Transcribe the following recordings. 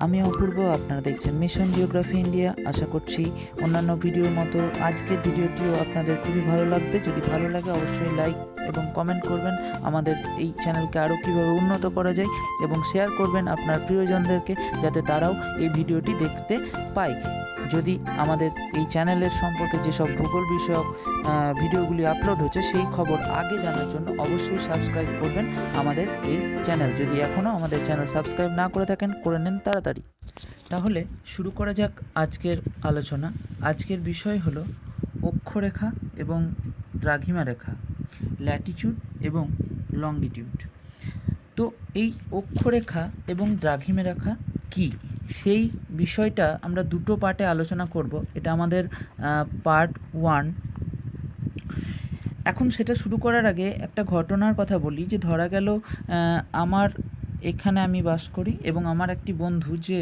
আমি অপূর্ব, আপনারা দেখছেন মিশন জিওগ্রাফি ইন্ডিয়া আশা করছি অন্যান্য ভিডিওর মতো আজকের ভিডিওটিও আপনাদের খুবই ভালো লাগবে। যদি ভালো লাগে অবশ্যই লাইক এবং কমেন্ট করবেন। আমাদের এই চ্যানেলকে আরও কীভাবে উন্নত করা যায় এবং শেয়ার করবেন আপনার প্রিয়জনদেরকে, যাতে তারাও এই ভিডিওটি দেখতে পায়। যদি আমাদের এই চ্যানেলের সম্পর্কে যেসব ভূগোল বিষয়ক ভিডিওগুলি আপলোড হচ্ছে, সেই খবর আগে জানার জন্য অবশ্যই সাবস্ক্রাইব করবেন আমাদের এই চ্যানেল। যদি এখনও আমাদের চ্যানেল সাবস্ক্রাইব না করে থাকেন, করে নেন তাড়াতাড়ি। তাহলে শুরু করা যাক আজকের আলোচনা। আজকের বিষয় হলো অক্ষরেখা এবং দ্রাঘিমা রেখা, ল্যাটিটিউড এবং লঙ্গিটিউড তো এই অক্ষরেখা এবং দ্রাঘিমা রেখা কি? সেই বিষয়টা আমরা দুটো পার্টে আলোচনা করব। এটা আমাদের পার্ট ওয়ান। এখন সেটা শুরু করার আগে একটা ঘটনার কথা বলি, যে ধরা গেল আমার এখানে আমি বাস করি এবং আমার একটি বন্ধু যে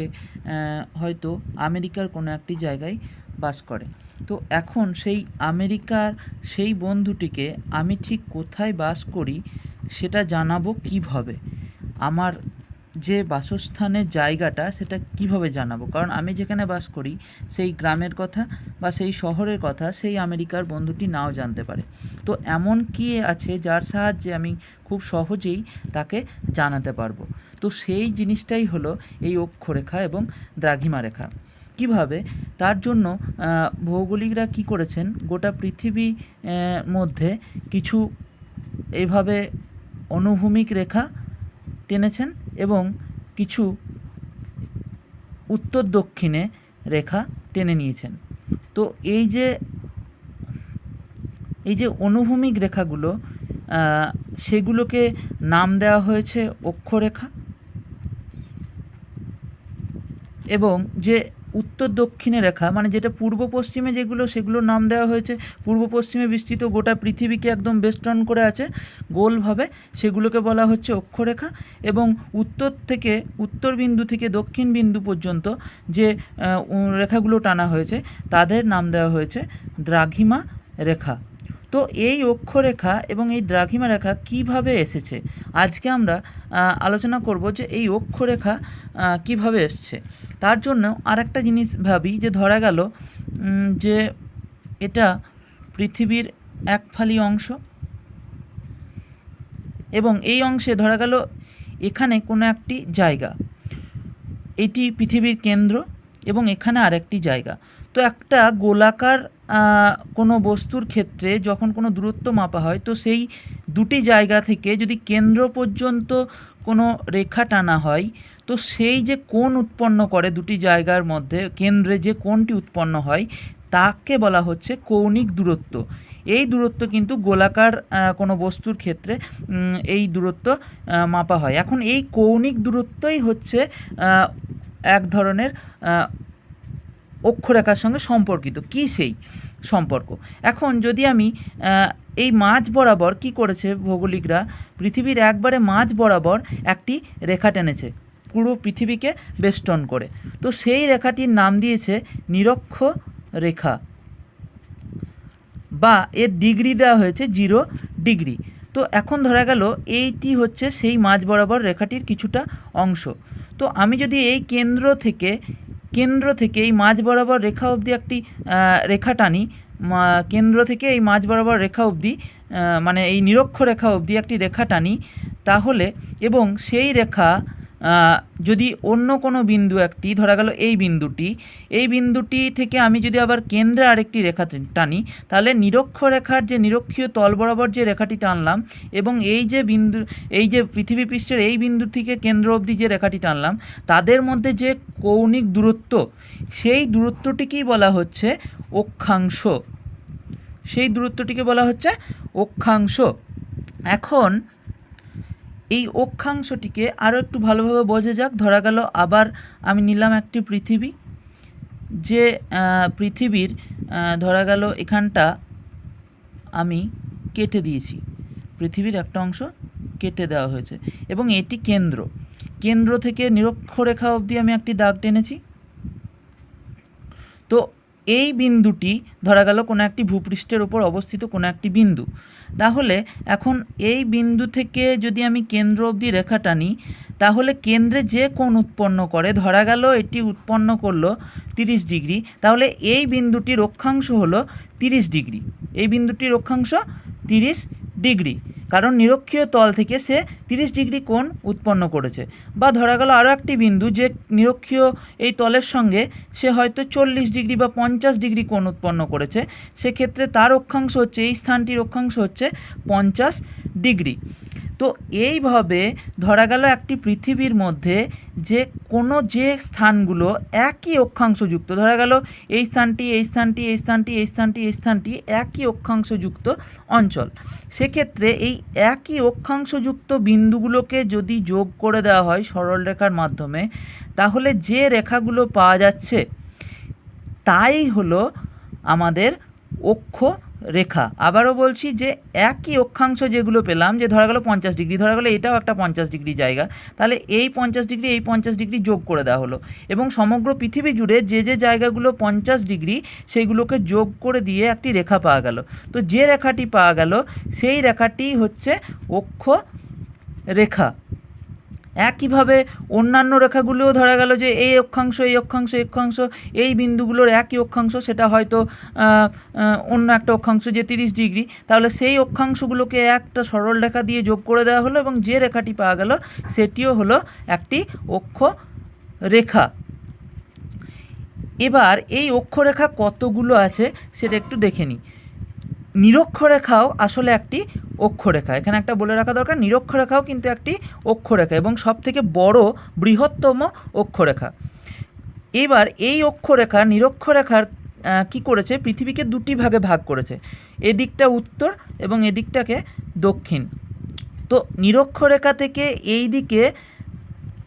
হয়তো আমেরিকার কোনো একটি জায়গায় বাস করে। তো এখন সেই আমেরিকার সেই বন্ধুটিকে আমি ঠিক কোথায় বাস করি সেটা জানাব কীভাবে? আমার যে বাসস্থানের জায়গাটা সেটা কীভাবে জানাব? কারণ আমি যেখানে বাস করি, সেই গ্রামের কথা বা সেই শহরের কথা সেই আমেরিকার বন্ধুটি নাও জানতে পারে। তো এমন কি আছে যার সাহায্যে আমি খুব সহজেই তাকে জানাতে পারব? তো সেই জিনিসটাই হলো এই অক্ষরেখা এবং দ্রাঘিমা রেখা। কীভাবে? তার জন্য ভৌগোলিকরা কি করেছেন? গোটা পৃথিবী মধ্যে কিছু এভাবে অনুভূমিক রেখা টেনেছেন। এবং কিছু উত্তর দক্ষিণে রেখা টেনে নিয়েছেন। তো এই যে এই যে অনুভূমিক রেখাগুলো সেগুলোকে নাম দেওয়া হয়েছে অক্ষরেখা এবং যে উত্তর দক্ষিণে রেখা মানে যেটা পূর্ব পশ্চিমে যেগুলো সেগুলোর নাম দেওয়া হয়েছে। পূর্ব পশ্চিমে বিস্তৃত গোটা পৃথিবীকে একদম বেষ্টন করে আছে। গোলভাবে সেগুলোকে বলা হচ্ছে অক্ষরেখা এবং উত্তর থেকে, উত্তর বিন্দু থেকে দক্ষিণ বিন্দু পর্যন্ত যে রেখাগুলো টানা হয়েছে, তাদের নাম দেওয়া হয়েছে দ্রাঘিমা রেখা। তো এই অক্ষরেখা এবং এই দ্রাঘিমা রেখা কীভাবে এসেছে? আজকে আমরা আলোচনা করব যে এই অক্ষরেখা কীভাবে এসছে। তার জন্য আরেকটা জিনিস ভাবি যে ধরা গেল যে এটা পৃথিবীর এক ফালি অংশ এবং এই অংশে ধরা গেল এখানে কোনো একটি জায়গা। এটি পৃথিবীর কেন্দ্র এবং এখানে আরেকটি জায়গা। তো একটা গোলাকার কোনো বস্তুর ক্ষেত্রে যখন কোনো দূরত্ব মাপা হয়, তো সেই দুটি জায়গা থেকে যদি কেন্দ্র পর্যন্ত কোনো রেখা টানা হয় তো সেই যে কোন উৎপন্ন করে দুটি জায়গার মধ্যে, কেন্দ্রে যে কোনটি উৎপন্ন হয়, তাকে বলা হচ্ছে কৌণিক দূরত্ব। এই দূরত্ব কিন্তু গোলাকার কোনো বস্তুর ক্ষেত্রে এই দূরত্ব মাপা হয়। এখন এই কৌণিক দূরত্বই হচ্ছে এক ধরনের অক্ষরেখার সঙ্গে সম্পর্কিত। কি সেই সম্পর্ক? এখন যদি আমি এই মাঝ বরাবর কি করেছে ভৌগোলিকরা? পৃথিবীর একবারে মাঝ বরাবর একটি রেখা টেনেছে। পুরো পৃথিবীকে বেষ্টন করে। তো সেই রেখাটির নাম দিয়েছে নিরক্ষ রেখা। বা এর ডিগ্রি দেওয়া হয়েছে জিরো ডিগ্রি। তো এখন ধরা গেল এইটি হচ্ছে সেই মাঝ বরাবর রেখাটির কিছুটা অংশ। তো আমি যদি এই কেন্দ্র থেকে কেন্দ্র থেকে এই মাঝ বরাবর রেখা অবধি একটি রেখা টানি কেন্দ্র থেকে এই মাঝ বরাবর রেখা অবধি মানে এই নিরক্ষ রেখা অবধি একটি রেখা টানি, তাহলে এবং সেই রেখা যদি অন্য কোনো বিন্দু একটি, ধরা গেল এই বিন্দুটি এই বিন্দুটি থেকে আমি যদি আবার কেন্দ্রে আরেকটি রেখা টানি, তাহলে নিরক্ষ রেখার যে নিরক্ষীয় তল বরাবর যে রেখাটি টানলাম এবং এই যে বিন্দু, এই যে পৃথিবী পৃষ্ঠের এই বিন্দু থেকে কেন্দ্র অবধি যে রেখাটি টানলাম, তাদের মধ্যে যে কৌণিক দূরত্ব, সেই দূরত্বটিকেই বলা হচ্ছে অক্ষাংশ। সেই দূরত্বটিকে বলা হচ্ছে অক্ষাংশ। এখন এই অক্ষাংশটিকে আরও একটু ভালোভাবে বোঝা যাক। ধরা গেল আবার আমি নিলাম একটি পৃথিবী, যে পৃথিবীর ধরা গেল এখানটা আমি কেটে দিয়েছি। পৃথিবীর একটা অংশ কেটে দেওয়া হয়েছে। এবং এটি কেন্দ্র। কেন্দ্র থেকে নিরক্ষরেখা অবধি আমি একটি দাগ টেনেছি। তো এই বিন্দুটি ধরা গেল কোনো একটি ভূপৃষ্ঠের ওপর অবস্থিত কোনো একটি বিন্দু। তাহলে এখন এই বিন্দু থেকে যদি আমি কেন্দ্র অবধি রেখা টানি, তাহলে কেন্দ্রে যে কোণ উৎপন্ন করে, ধরা গেল এটি উৎপন্ন করল তিরিশ ডিগ্রি, তাহলে এই বিন্দুটির রক্ষাংশ হলো তিরিশ ডিগ্রি। এই বিন্দুটির রক্ষাংশ তিরিশ ডিগ্রি। কারণ নিরক্ষীয় তল থেকে সে তিরিশ ডিগ্রি কোণ উৎপন্ন করেছে। বা ধরা গেল আরও একটি বিন্দু যে নিরক্ষীয় এই তলের সঙ্গে সে হয়তো চল্লিশ ডিগ্রি বা পঞ্চাশ ডিগ্রি কোণ উৎপন্ন করেছে। সেক্ষেত্রে তার অক্ষাংশ হচ্ছে, এই স্থানটির অক্ষাংশ হচ্ছে পঞ্চাশ ডিগ্রি। তো এইভাবে ধরা গেল একটি পৃথিবীর মধ্যে যে কোনো যে স্থানগুলো একই অক্ষাংশযুক্ত, ধরা গেল এই স্থানটি এই স্থানটি এই স্থানটি এই স্থানটি এই স্থানটি একই অক্ষাংশযুক্ত অঞ্চল। সেক্ষেত্রে এই একই অক্ষাংশযুক্ত বিন্দুগুলোকে যদি যোগ করে দেওয়া হয় সরলরেখার মাধ্যমে, তাহলে যে রেখাগুলো পাওয়া যাচ্ছে তাই হলো আমাদের অক্ষ রেখা। আবারও বলছি যে একই অক্ষাংশ যেগুলো পেলাম, যে ধরা গেলো পঞ্চাশ ডিগ্রি, ধরা গেলো এটাও একটা পঞ্চাশ ডিগ্রি জায়গা, তাহলে এই পঞ্চাশ ডিগ্রি, এই পঞ্চাশ ডিগ্রি যোগ করে দেওয়া হলো। এবং সমগ্র পৃথিবী জুড়ে যে যে জায়গাগুলো পঞ্চাশ ডিগ্রি, সেইগুলোকে যোগ করে দিয়ে একটি রেখা পাওয়া গেল। তো যে রেখাটি পাওয়া গেল, সেই রেখাটি হচ্ছে অক্ষ রেখা। একইভাবে অন্যান্য রেখাগুলোও ধরা গেল যে এই অক্ষাংশ এই অক্ষাংশ অক্ষাংশ, এই বিন্দুগুলোর একই অক্ষাংশ, সেটা হয়তো অন্য একটা অক্ষাংশ যে তিরিশ ডিগ্রি। তাহলে সেই অক্ষাংশগুলোকে একটা সরল রেখা দিয়ে যোগ করে দেওয়া হলো এবং যে রেখাটি পাওয়া গেল সেটিও হলো একটি অক্ষ রেখা। এবার এই অক্ষরেখা কতগুলো আছে সেটা একটু দেখে নিই। নিরক্ষরেখাও আসলে একটি অক্ষরেখা। এখানে একটা বলে রাখা দরকার নিরক্ষরেখাও কিন্তু একটি অক্ষরেখা এবং সব থেকে বড় বৃহত্তম অক্ষরেখা। এবার এই অক্ষরেখা নিরক্ষরেখার কি করেছে? পৃথিবীকে দুটি ভাগে ভাগ করেছে। এদিকটা উত্তর এবং এদিকটাকে দক্ষিণ। তো নিরক্ষরেখা থেকে এই দিকে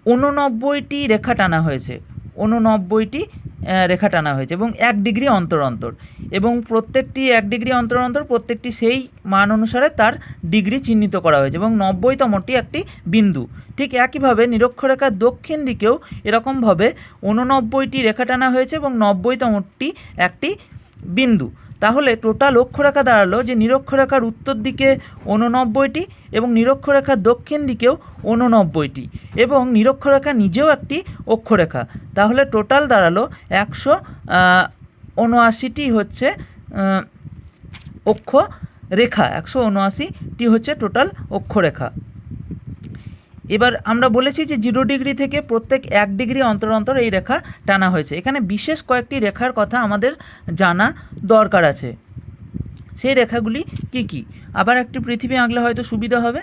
ঊননব্বইটি রেখা টানা হয়েছে। উননব্বইটি আহ, রেখা টানা হয়েছে এবং এক ডিগ্রি অন্তর অন্তর। এবং প্রত্যেকটি এক ডিগ্রি অন্তর অন্তর প্রত্যেকটি সেই মান অনুসারে তার ডিগ্রি চিহ্নিত করা হয়েছে এবং নব্বইতমটি একটি বিন্দু। ঠিক একইভাবে নিরক্ষরেখার দক্ষিণ দিকেও এরকমভাবে উননব্বইটি রেখা টানা হয়েছে এবং নব্বইতমটি একটি বিন্দু। তাহলে টোটাল অক্ষরেখা দাঁড়াল যে নিরক্ষরেখার উত্তর দিকে ঊননব্বইটি এবং নিরক্ষরেখার দক্ষিণ দিকেও ঊননব্বইটি এবং নিরক্ষরেখা নিজেও একটি অক্ষরেখা। তাহলে টোটাল দাঁড়াল একশো উনআশিটি হচ্ছে আহ, অক্ষ রেখা একশো উনআশিটি হচ্ছে টোটাল অক্ষরেখা। এবার আমরা বলেছি যে জিরো ডিগ্রি থেকে প্রত্যেক এক ডিগ্রি অন্তর অন্তর এই রেখা টানা হয়েছে। এখানে বিশেষ কয়েকটি রেখার কথা আমাদের জানা দরকার আছে। সেই রেখাগুলি কি কি? আবার একটি পৃথিবী আঁকলে হয়তো সুবিধা হবে।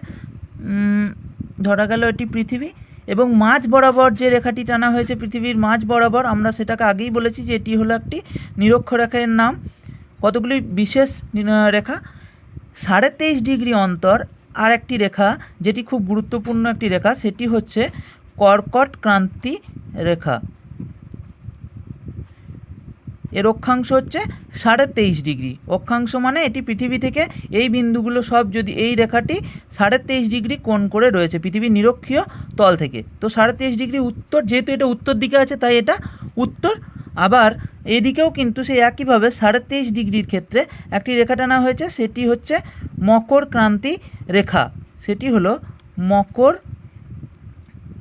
ধরা গেল এটি পৃথিবী এবং মাঝ বরাবর যে রেখাটি টানা হয়েছে পৃথিবীর মাঝ বরাবর, আমরা সেটাকে আগেই বলেছি যে এটি হলো একটি নিরক্ষরেখার নাম। কতগুলি বিশেষ রেখা? সাড়ে তেইশ ডিগ্রি অন্তর আর একটি রেখা, যেটি খুব গুরুত্বপূর্ণ একটি রেখা, সেটি হচ্ছে কর্কট ক্রান্তি রেখা। এর অক্ষাংশ হচ্ছে সাড়ে তেইশ ডিগ্রি। অক্ষাংশ মানে এটি পৃথিবী থেকে এই বিন্দুগুলো সব যদি এই রেখাটি সাড়ে তেইশ ডিগ্রি কোণ করে রয়েছে, পৃথিবীর নিরক্ষীয় তল থেকে। তো সাড়ে তেইশ ডিগ্রি উত্তর, যেহেতু এটা উত্তর দিকে আছে, তাই এটা উত্তর আবার এদিকেও কিন্তু সেই একইভাবে সাড়ে তেইশ ডিগ্রির ক্ষেত্রে একটি রেখা টানা হয়েছে, সেটি হচ্ছে মকর ক্রান্তি রেখা। সেটি হলো মকর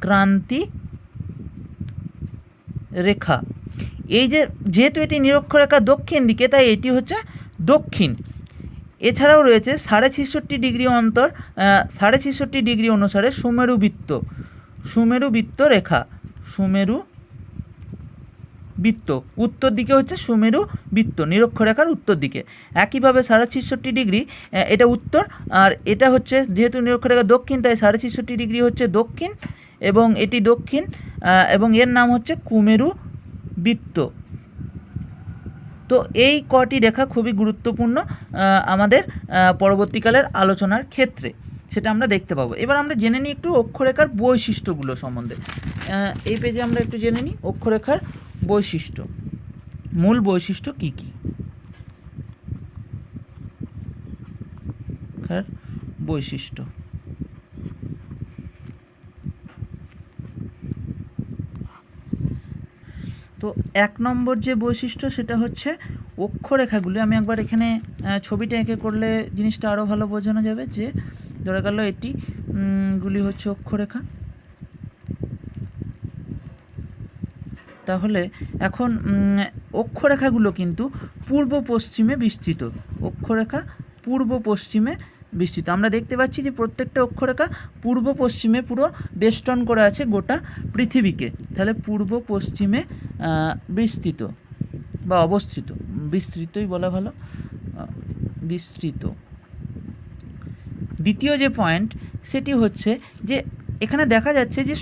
ক্রান্তি রেখা। এই যে যেহেতু এটি নিরক্ষরেখা দক্ষিণ দিকে, তাই এটি হচ্ছে দক্ষিণ। এছাড়াও রয়েছে সাড়ে ছেষট্টি ডিগ্রি অন্তর সাড়ে ছেষট্টি ডিগ্রি অনুসারে সুমেরু বৃত্ত সুমেরু বৃত্ত রেখা, সুমেরু বৃত্ত। উত্তর দিকে হচ্ছে সুমেরু বৃত্ত, নিরক্ষরেখার উত্তর দিকে। একইভাবে সাড়ে ছেষট্টি ডিগ্রি এটা উত্তর, আর এটা হচ্ছে যেহেতু নিরক্ষরেখা দক্ষিণ, তাই সাড়ে ছেষট্টি ডিগ্রি হচ্ছে দক্ষিণ, এবং এটি দক্ষিণ এবং এর নাম হচ্ছে কুমেরু বৃত্ত। তো এই কটি রেখা খুবই গুরুত্বপূর্ণ আমাদের পরবর্তীকালের আলোচনার ক্ষেত্রে। সেটা আমরা দেখতে পাবো। এবার আমরা জেনে নিই একটু অক্ষরেখার বৈশিষ্ট্যগুলো সম্বন্ধে। এই পেজে আমরা একটু জেনে নিই অক্ষরেখার বৈশিষ্ট্য। মূল বৈশিষ্ট্য কি কি? রেখার বৈশিষ্ট্য। তো এক নম্বর যে বৈশিষ্ট্য সেটা হচ্ছে অক্ষরেখাগুলি। আমি একবার এখানে ছবিটা এঁকে করলে জিনিসটা আরও ভালো বোঝানো যাবে যে, ধরে গেল এটি গুলি হচ্ছে অক্ষরেখা। তাহলে এখন অক্ষরেখাগুলো কিন্তু পূর্ব পশ্চিমে বিস্তৃত। অক্ষরেখা পূর্ব পশ্চিমে বিস্তৃত। আমরা দেখতে পাচ্ছি যে প্রত্যেকটা অক্ষরেখা পূর্ব পশ্চিমে পুরো বেষ্টন করে আছে গোটা পৃথিবীকে। তাহলে পূর্ব পশ্চিমে বিস্তৃত বা অবস্থিত। বিস্তৃতই বলা ভালো বিস্তৃত। দ্বিতীয় যে পয়েন্ট সেটি হচ্ছে যে এখানে দেখা যাচ্ছে যে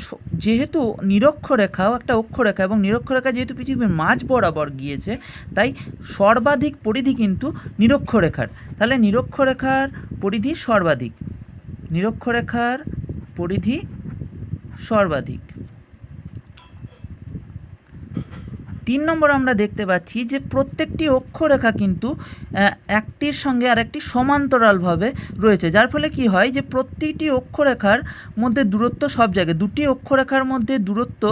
যেহেতু নিরক্ষরেখাও একটা অক্ষরেখা এবং নিরক্ষরেখা যেহেতু পৃথিবীর মাঝ বরাবর গিয়েছে, তাই সর্বাধিক পরিধি কিন্তু নিরক্ষরেখার। তাহলে নিরক্ষরেখার পরিধি সর্বাধিক, নিরক্ষরেখার পরিধি সর্বাধিক। তিন নম্বর আমরা দেখতে পাচ্ছি যে প্রত্যেকটি অক্ষরেখা কিন্তু একটির সঙ্গে আরেকটি সমান্তরালভাবে রয়েছে। যার ফলে কি হয় যে প্রত্যেকটি অক্ষরেখার মধ্যে দূরত্ব সব জায়গায়, দুটি অক্ষরেখার মধ্যে দূরত্ব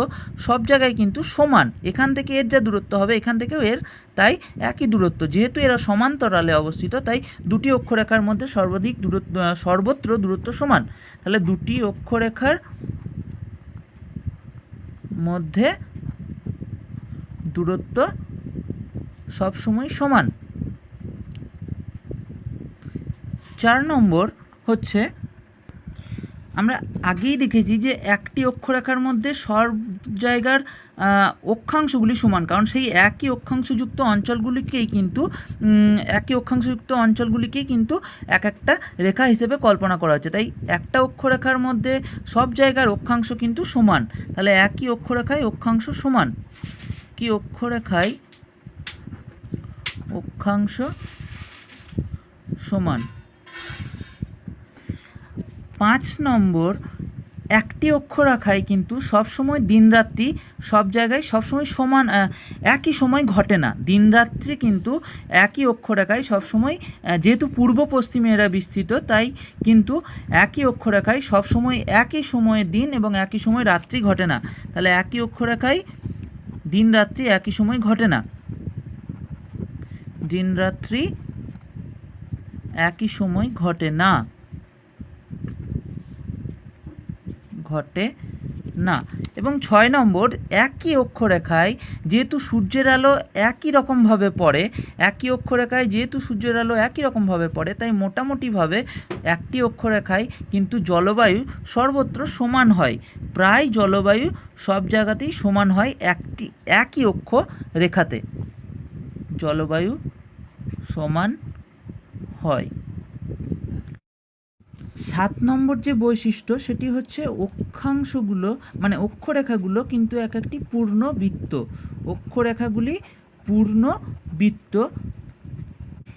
সব জায়গায় কিন্তু সমান। এখান থেকে এর যা দূরত্ব হবে, এখান থেকেও এর তাই একই দূরত্ব। যেহেতু এরা সমান্তরালে অবস্থিত, তাই দুটি অক্ষরেখার মধ্যে সর্বাধিক দূরত্ব সর্বত্র দূরত্ব সমান। তাহলে দুটি অক্ষরেখার মধ্যে দূরত্ব সবসময় সমান। চার নম্বর হচ্ছে, আমরা আগেই দেখেছি যে একটি অক্ষরেখার মধ্যে সব জায়গার অক্ষাংশগুলি সমান, কারণ সেই একই অক্ষাংশযুক্ত অঞ্চলগুলিকেই কিন্তু একই অক্ষাংশযুক্ত অঞ্চলগুলিকেই কিন্তু এক একটা রেখা হিসেবে কল্পনা করা হচ্ছে। তাই একটা অক্ষরেখার মধ্যে সব জায়গার অক্ষাংশ কিন্তু সমান। তাহলে একই অক্ষরেখায় অক্ষাংশ সমান। কি অক্ষরেখায় অক্ষাংশ সমান? পাঁচ নম্বর, একটি অক্ষরেখায় কিন্তু সবসময় দিনরাত্রি সব জায়গায় সবসময় সমান একই সময় ঘটে না। দিনরাত্রি কিন্তু একই অক্ষরেখায় সবসময় যেহেতু পূর্ব পশ্চিমে এরা বিস্তৃত, তাই কিন্তু একই অক্ষরেখায় সবসময় একই সময়ে দিন এবং একই সময় রাত্রি ঘটে না। তাহলে একই অক্ষরেখায় দিন রাত্রি একই সময় ঘটে না। দিন রাত্রি একই সময় ঘটে না। ঘটে না। এবং ছয় নম্বর একই অক্ষরেখায়, যেহেতু সূর্যের আলো একই রকমভাবে পড়ে, একই অক্ষরেখায় যেহেতু সূর্যের আলো একই রকমভাবে পড়ে, তাই মোটামুটিভাবে একটি অক্ষরেখায় কিন্তু জলবায়ু সর্বত্র সমান হয়। প্রায় জলবায়ু সব জায়গাতেই সমান হয় একটি, একই অক্ষ রেখাতে। জলবায়ু সমান হয়। সাত নম্বর যে বৈশিষ্ট্য, সেটি হচ্ছে অক্ষাংশগুলো মানে অক্ষরেখাগুলো কিন্তু এক একটি পূর্ণ বৃত্ত। অক্ষরেখাগুলি পূর্ণ বৃত্ত।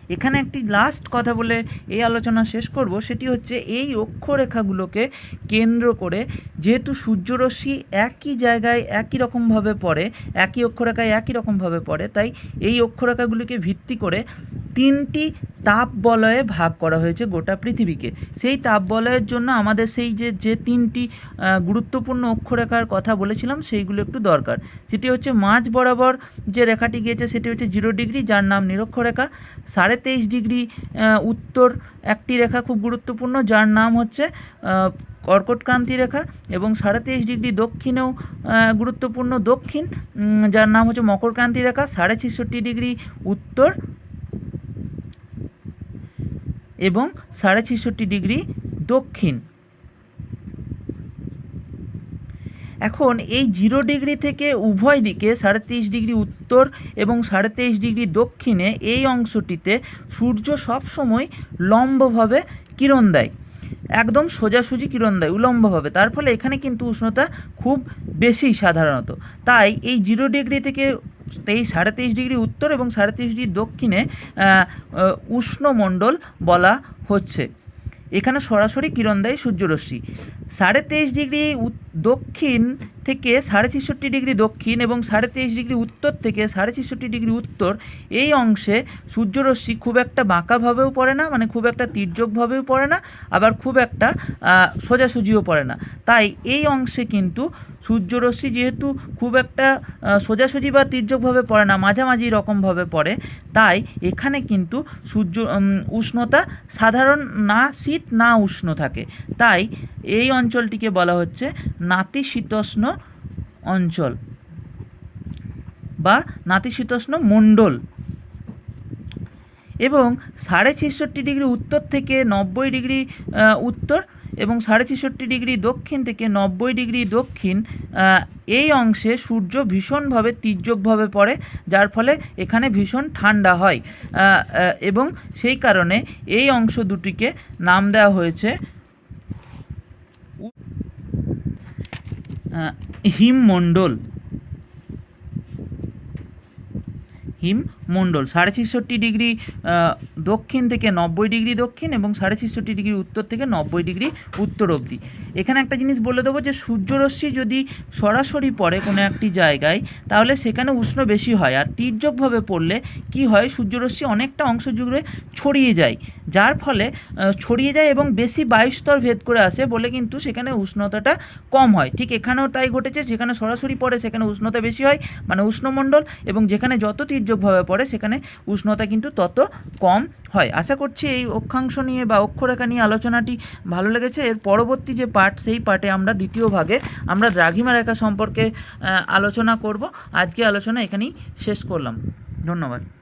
এখানে একটি লাস্ট কথা বলে এই আলোচনা শেষ করব, সেটি হচ্ছে এই অক্ষরেখাগুলোকে কেন্দ্র করে যেহেতু সূর্যরশ্মি একই জায়গায় একই রকমভাবে পড়ে, একই অক্ষরেখায় একই রকমভাবে পড়ে, তাই এই অক্ষরেখাগুলিকে ভিত্তি করে তিনটি তাপ বলয়ে ভাগ করা হয়েছে গোটা পৃথিবীকে। সেই তাপ বলয়ের জন্য আমাদের সেই যে যে তিনটি গুরুত্বপূর্ণ অক্ষরেখার কথা বলেছিলাম, সেইগুলো একটু দরকার। সেটি হচ্ছে মাঝ বরাবর যে রেখাটি গিয়েছে, সেটি হচ্ছে জিরো ডিগ্রি, যার নাম নিরক্ষরেখা। সাড়ে তেইশ ডিগ্রি উত্তর একটি রেখা খুব গুরুত্বপূর্ণ, যার নাম হচ্ছে কর্কটক্রান্তি রেখা এবং সাড়ে তেইশ ডিগ্রি দক্ষিণেও গুরুত্বপূর্ণ দক্ষিণ যার নাম হচ্ছে মকরক্রান্তি রেখা। সাড়ে ছেষট্টি ডিগ্রি উত্তর এবং সাড়ে ছেষট্টি ডিগ্রি দক্ষিণ। এখন এই জিরো ডিগ্রি থেকে উভয় দিকে সাড়ে তেইশ ডিগ্রি উত্তর এবং সাড়ে তেইশ ডিগ্রি দক্ষিণে এই অংশটিতে সূর্য সবসময় লম্বভাবে কিরণ দেয়। একদম সোজাসুজি কিরণ দেয়, উলম্বভাবে। তার ফলে এখানে কিন্তু উষ্ণতা খুব বেশি সাধারণত। তাই এই জিরো ডিগ্রি থেকে তেইশ, সাড়ে তেইশ ডিগ্রি উত্তর এবং সাড়ে তেইশ ডিগ্রি দক্ষিণে উষ্ণমণ্ডল বলা হচ্ছে। এখানে সরাসরি কিরণ দেয় সূর্যরশ্মি। সাড়ে তেইশ ডিগ্রি দক্ষিণ থেকে সাড়ে ছেষট্টি ডিগ্রি দক্ষিণ এবং সাড়ে তেইশ ডিগ্রি উত্তর থেকে সাড়ে ছেষট্টি ডিগ্রি উত্তর, এই অংশে সূর্যরশ্মি খুব একটা বাঁকাভাবেও পড়ে না মানে খুব একটা তির্যকভাবেও পড়ে না, আবার খুব একটা সোজাসুজিও পড়ে না। তাই এই অংশে কিন্তু সূর্যরশ্মি যেহেতু খুব একটা সোজাসুজি বা তির্যকভাবে পড়ে না, মাঝামাঝি রকমভাবে পড়ে, তাই এখানে কিন্তু সূর্য উষ্ণতা সাধারণ না, শীত না উষ্ণ থাকে। তাই এই অঞ্চলটিকে বলা হচ্ছে নাতিশীতোষ্ণ অঞ্চল বা নাতিশীতোষ্ণ মণ্ডল। এবং সাড়ে ছেষট্টি ডিগ্রি উত্তর থেকে নব্বই ডিগ্রি উত্তর এবং সাড়ে ছেষট্টি ডিগ্রি দক্ষিণ থেকে নব্বই ডিগ্রি দক্ষিণ এই অংশে সূর্য ভীষণভাবে তির্যকভাবে পড়ে, যার ফলে এখানে ভীষণ ঠান্ডা হয়। এবং সেই কারণে এই অংশ দুটিকে নাম দেওয়া হয়েছে হিমমণ্ডল হিমমণ্ডল সাড়ে ছেষট্টি ডিগ্রি দক্ষিণ থেকে নব্বই ডিগ্রি দক্ষিণ এবং সাড়ে ছেষট্টি ডিগ্রি উত্তর থেকে নব্বই ডিগ্রি উত্তর অবধি। এখানে একটা জিনিস বলে দেবো যে, সূর্যরশ্মি যদি সরাসরি পড়ে কোনো একটি জায়গায়, তাহলে সেখানে উষ্ণ বেশি হয়। আর তির্যকভাবে পড়লে কি হয়, সূর্যরশ্মি অনেকটা অংশ জুড়ে ছড়িয়ে যায়, যার ফলে ছড়িয়ে যায় এবং বেশি বায়ুস্তর ভেদ করে আসে বলে কিন্তু সেখানে উষ্ণতাটা কম হয়। ঠিক এখানেও তাই ঘটেছে, যেখানে সরাসরি পড়ে সেখানে উষ্ণতা বেশি হয় মানে উষ্ণমণ্ডল এবং যেখানে যত তির্যকভাবে পড়ে সেখানে উষ্ণতা কিন্তু তত কম হয়। আশা করছি এই অক্ষাংশ নিয়ে বা অক্ষরেখা নিয়ে আলোচনাটি ভালো লেগেছে। এর পরবর্তী যে পার্ট সেই পার্টে আমরা দ্বিতীয় ভাগে আমরা দ্রাঘিমা রেখা সম্পর্কে আলোচনা করব। আজকে আলোচনা এখানেই শেষ করলাম। ধন্যবাদ।